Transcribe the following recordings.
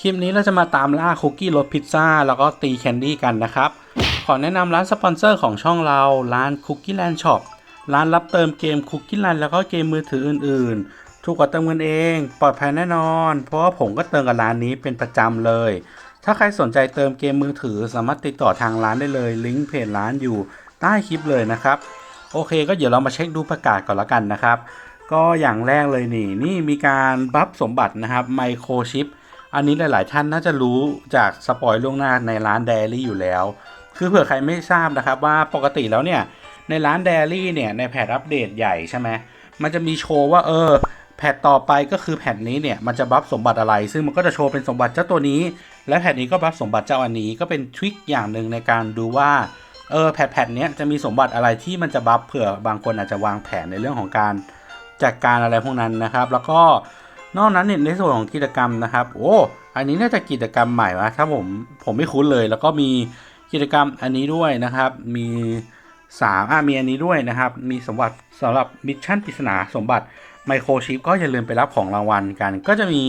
คลิปนี้เราจะมาตามล่าคุกกี้รสพิซซ่าแล้วก็ตีแคนดี้กันนะครับ ขอแนะนำร้านสปอนเซอร์ของช่องเรา ร้าน Cookie Land Shop ร้านรับเติมเกม Cookie Land แล้วก็เกมมือถืออื่นๆ ถูกกว่าเติมเงินเอง ปลอดภัยแน่นอน เพราะว่าผมก็เติมกับร้านนี้เป็นประจำเลย ถ้าใครสนใจเติมเกมมือถือสามารถติดต่อทางร้านได้เลย ลิงก์เพจร้านอยู่ใต้คลิปเลยนะครับ โอเค ก็เดี๋ยวเรามาเช็คดูประกาศก่อนละกันนะครับ ก็อย่างแรกเลยนี่ นี่มีการบัฟสมบัตินะครับไมโครชิป อันนี้หลาย ๆ ท่านน่าจะรู้จากสปอยล่วงหน้าในร้านเดลี่อยู่แล้ว คือเผื่อใครไม่ทราบนะครับว่าปกติแล้วเนี่ยในร้านเดลี่เนี่ยในแพทอัปเดตใหญ่ใช่ไหมมันจะมีโชว์ว่าเออแพทต่อไปก็คือแพทนี้เนี่ยมันจะบัฟสมบัติอะไร ซึ่งมันก็จะโชว์เป็นสมบัติเจ้าตัวนี้ และแพทนี้ก็บัฟสมบัติเจ้าอันนี้ก็เป็นทริคอย่างหนึ่งในการดูว่าเออแพทแพทเนี้ยจะมีสมบัติอะไรที่มันจะบัฟเผื่อบางคนอาจจะวางแผนในเรื่องของการจัดการอะไรพวกนั้นนะครับ แล้วก็ นอกนั้นเนี่ยในส่วนของกิจกรรมนะครับ โอ้อันนี้น่าจะกิจกรรมใหม่วะถ้าผมผมไม่คุ้นเลย แล้วก็มีกิจกรรมอันนี้ด้วยนะครับ มีสามอะมีอันนี้ด้วยนะครับ มีสมบัติสำหรับมิชชั่นปริศนาสมบัติไมโครชิปก็อย่าลืมไปรับของรางวัลกัน ก็จะมี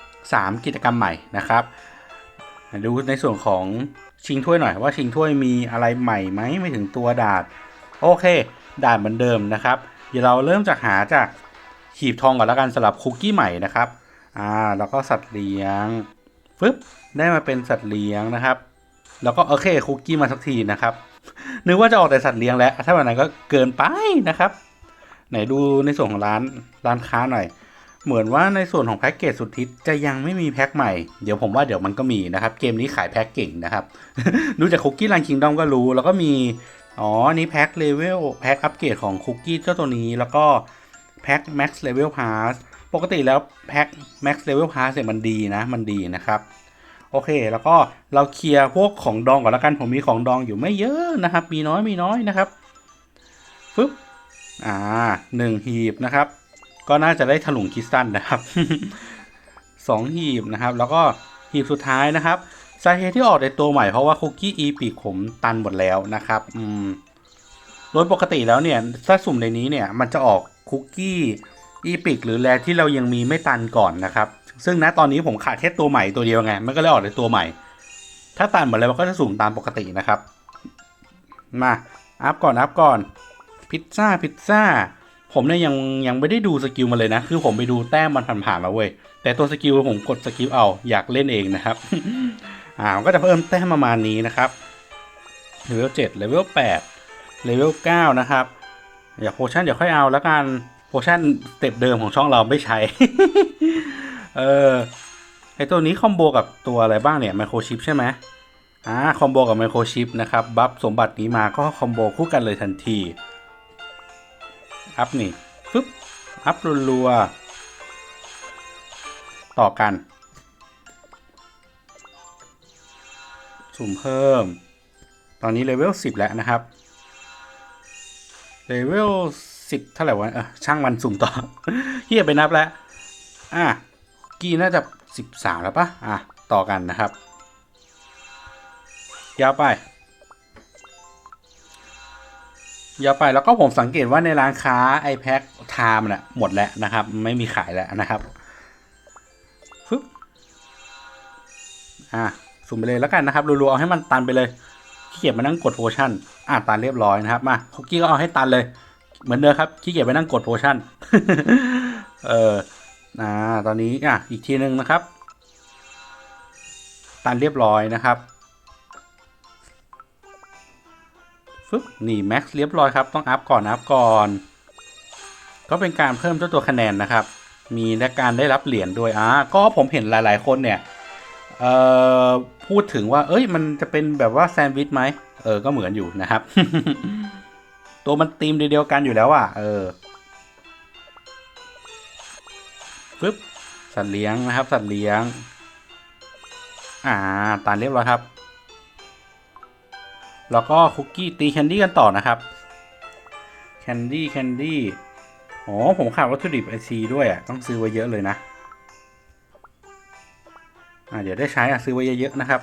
3 กิจกรรมใหม่นะครับดูในส่วนของชิงถ้วยหน่อยว่าชิงถ้วยมีอะไรใหม่ไหมไม่ถึงตัวดาดโอเคดาดเหมือนเดิมนะครับ เดี๋ยวเราเริ่มจากหาจาก หีบทองก่อนแล้วกันสำหรับคุกกี้ใหม่นะครับ อ่า แล้วก็สัตว์เลี้ยงฟึบได้มาเป็นสัตว์เลี้ยงนะครับ แล้วก็โอเคคุกกี้มาสักทีนะครับ นึกว่าจะออกแต่สัตว์เลี้ยงแล้ว ถ้าแบบนั้นก็เกินไปนะครับ ไหนดูในส่วนของร้านร้านค้าหน่อย เหมือนว่าในส่วนของแพ็กเกจสุดทิศจะยังไม่มีแพ็คใหม่ เดี๋ยวผมว่าเดี๋ยวมันก็มีนะครับ เกมนี้ขายแพ็คเก่งนะครับ ดูจากคุกกี้รันคิงดอมก็รู้ แล้วก็มี อ๋อ นี่แพ็คเลเวล แพ็คอัปเกรดของคุกกี้เจ้าตัวนี้ แล้วก็ แพ็คแม็กซ์เลเวลพาสปกติแล้วแพ็ค Max Level Pass เนี่ยมันดีนะมันดีนะครับโอเค แล้วก็เราเคลียร์พวกของดองก่อนแล้วกันผมมีของดองอยู่ไม่เยอะนะครับ มีน้อยมีน้อยนะครับฟึบอ่าหนึ่งหีบนะครับ ก็น่าจะได้ถลุงคริสตัลนะครับสองหีบนะครับ แล้วก็หีบสุดท้ายนะครับสาเหตุที่ออกในตัวใหม่เพราะว่าคุกกี้อีปีกผมตันหมดแล้วนะครับ อืมโดยปกติแล้วเนี่ยถ้าสุ่มในนี้เนี่ยมันจะออก คุกกี้อีพิกหรือแรที่เรายังมีไม่ตันก่อนนะครับ ซึ่งณตอนนี้ผมขาดแค่ตัวใหม่ตัวเดียวไง มันก็เลยออกในตัวใหม่ ถ้าตันหมดแล้วมันก็จะสุ่มตามปกตินะครับ มาอัพก่อนอัพก่อนพิซซ่าพิซซ่าผมเนี่ยยังยังไม่ได้ดูสกิลมาเลยนะ คือผมไปดูแต้มมันผ่านๆมาเว้ย แต่ตัวสกิลผมกดสกิลเอาอยากเล่นเองนะครับ อ่ามันก็จะเพิ่มแต้มประมาณนี้นะครับเลเวลเจ็ดเลเวลแปดเลเวลเก้านะครับ อยาโพชั่นเดี๋ยวค่อยเอาแล้วกันโพชั่นสเต็ปเดิมของช่องเราไม่ใช้ เออไอตัวนี้คอมโบกับตัวอะไรบ้างเนี่ยไมโครชิปใช่ไหมอ่าคอมโบกับไมโครชิปนะครับ บัฟสมบัตินี้มาก็คอมโบคู่กันเลยทันที อัพนี่ฟึบอัพรัวๆต่อกัน สุ่มเพิ่ม ตอนนี้เลเวล10 แล้วนะครับ เลเวลสิบเท่าไหร่วะเออช่างมันสุ่มต่อเฮียไปนับแล้ว อะ กีน่าจะสิบสามแล้วปะอะ ต่อกันนะครับ ยาวไป ยาวไปแล้วก็ผมสังเกตว่าในร้านค้า iPad Time น่ะหมดแล้วนะครับ ไม่มีขายแล้วนะครับฟึบอะสุ่มไปเลยแล้วกันนะครับรัวๆเอาให้มันตันไปเลย ขี้เกียจมานั่งกดโพชั่นอะตันเรียบร้อยนะครับมาคุกกี้ก็เอาให้ตันเลย เหมือนเดิมครับขี้เกียจไปนั่งกดโพชั่นเอออ่าตอนนี้อะอีกทีหนึ่งนะครับ ตันเรียบร้อยนะครับฟึบนี่แม็กซ์เรียบร้อยครับต้องอัพก่อนอัพก่อน ก็เป็นการเพิ่มเจ้าตัวคะแนนนะครับ มีและการได้รับเหรียญด้วยอ่าก็ผมเห็นหลาย ๆ คนเนี่ย เอ่อพูดถึงว่า เอ้ย มันจะเป็นแบบว่าแซนด์วิชไหมเออ ก็เหมือนอยู่นะครับ ตัวมันตีมเดียวกันอยู่แล้วอะ เออปึ๊บสัตว์เลี้ยงนะครับ สัตว์เลี้ยง อ่าตานเรียบร้อยครับ แล้วก็คุกกี้ตีแคนดี้กันต่อนะครับ แคนดี้แคนดี้อ๋อผมขาดวัตถุดิบไอซีด้วยอะ ต้องซื้อไว้เยอะเลยนะ เดี๋ยวได้ใช้อะซื้อไว้เยอะๆนะครับ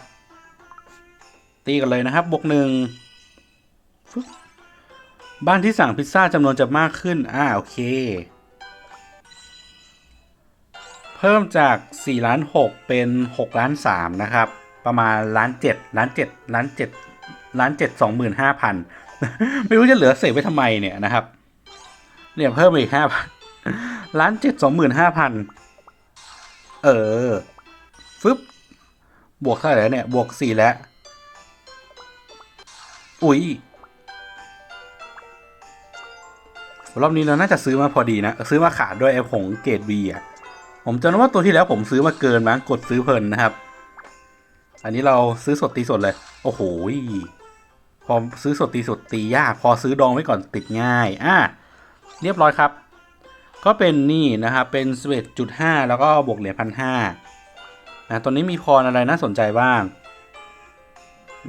ตีกันเลยนะครับบวกหนึ่งบ้านที่สั่งพิซซ่าจำนวนจะมากขึ้น อ่า โอเค เพิ่มจาก 4 ล้าน 6 เป็น 6 ล้าน 3 นะครับ ประมาณล้าน7ล้าน7ล้าน7ล้าน7 25,000 ไม่รู้จะเหลือเศษไว้ทำไมเนี่ยนะครับ เนี่ยเพิ่มอีก 5,000ล้าน7 25,000 เออ ฟึบบวกเท่าไหร่เนี่ย บวก4แล้ว อุ๊ยรอบนี้เราน่าจะซื้อมาพอดีนะ ซื้อมาขาดด้วยไอ้ผงเกรดบีอะ ผมจำได้ว่าตัวที่แล้วผมซื้อมาเกินมั้งกดซื้อเพลินนะครับ อันนี้เราซื้อสดตีสดเลย โอ้โหพอซื้อสดตีสดตียาก พอซื้อดองไว้ก่อนติดง่าย อะ เรียบร้อยครับ ก็เป็นนี่นะครับ เป็นสเวตจุดห้าแล้วก็บวกเหรียญพันห้า นะตัวนี้มีพรอะไรน่าสนใจบ้าง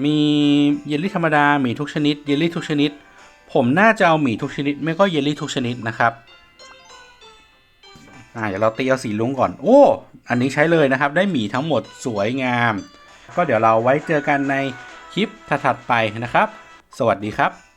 มีเยลลี่ธรรมดาหมีทุกชนิดเยลลี่ทุกชนิด ผมน่าจะเอาหมีทุกชนิด ไม่ก็เยลลี่ทุกชนิดนะครับอ่าเดี๋ยวเราตีเอาสีลุงก่อน โอ้ อันนี้ใช้เลยนะครับ ได้หมีทั้งหมดสวยงาม ก็เดี๋ยวเราไว้เจอกันในคลิปถัดๆไปนะครับ สวัสดีครับ